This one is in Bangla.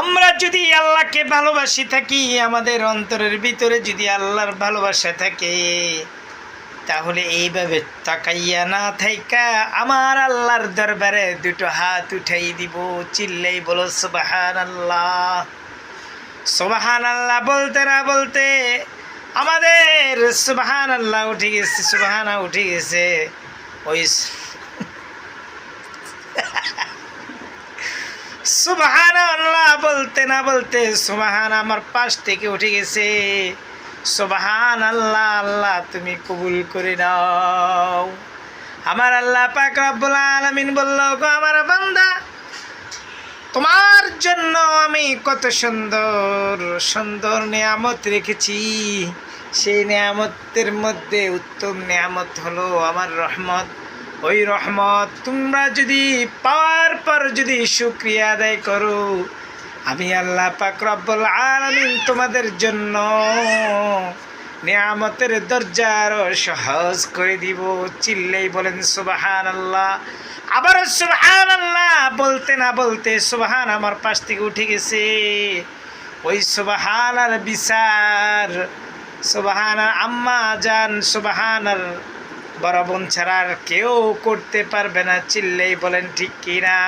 আমরা যদি আল্লাহকে ভালোবাসি থাকি, আমাদের অন্তরের ভিতরে যদি আল্লাহর ভালোবাসা থাকে, তাহলে এইভাবে তাকাইয়া না থাইকা আমার আল্লাহর দরবারে দুটো হাত উঠাই দিব, চিল্লাই বলো সুবাহান আল্লাহ সুবাহান আল্লাহ বলতে না বলতে আমাদের সুবাহান আল্লাহ উঠে গেছে সুবাহানা উঠে গেছে। ওই সুবাহান আল্লাহ বলতে না বলতে সুবাহান আমার পাশ থেকে উঠে গেছে। সুবাহান আল্লাহ আল্লাহ তুমি কবুল করে নাও। আমার আল্লাহ পাক রব্বুল আলামিন বলল, গো আমার বান্দা, তোমার জন্য আমি কত সুন্দর সুন্দর নিয়ামত রেখেছি। সেই নিয়ামতের মধ্যে উত্তম নিয়ামত হলো আমার রহমত। ওই রহমত, তোমরা যদি পাওয়ার পর যদি শুক্রিয়া আদায় করো, আমি আল্লাহ পাক রব্বুল আলামিন তোমাদের জন্য নিয়ামতের দরজা আরও সহজ করে দিব। চিল্লেই বলেন সুবাহান আল্লাহ আবার সুবাহান আল্লাহ বলতে না বলতে সুবাহান আমার পাশ থেকে উঠে গেছে। ওই সুবাহান আর বিচার সুবাহান আম্মা যান সুবাহান আর বড় বোন ছাড়া আর কেউ করতে পারবে না। চিল্লেই বলেন ঠিক কিনা?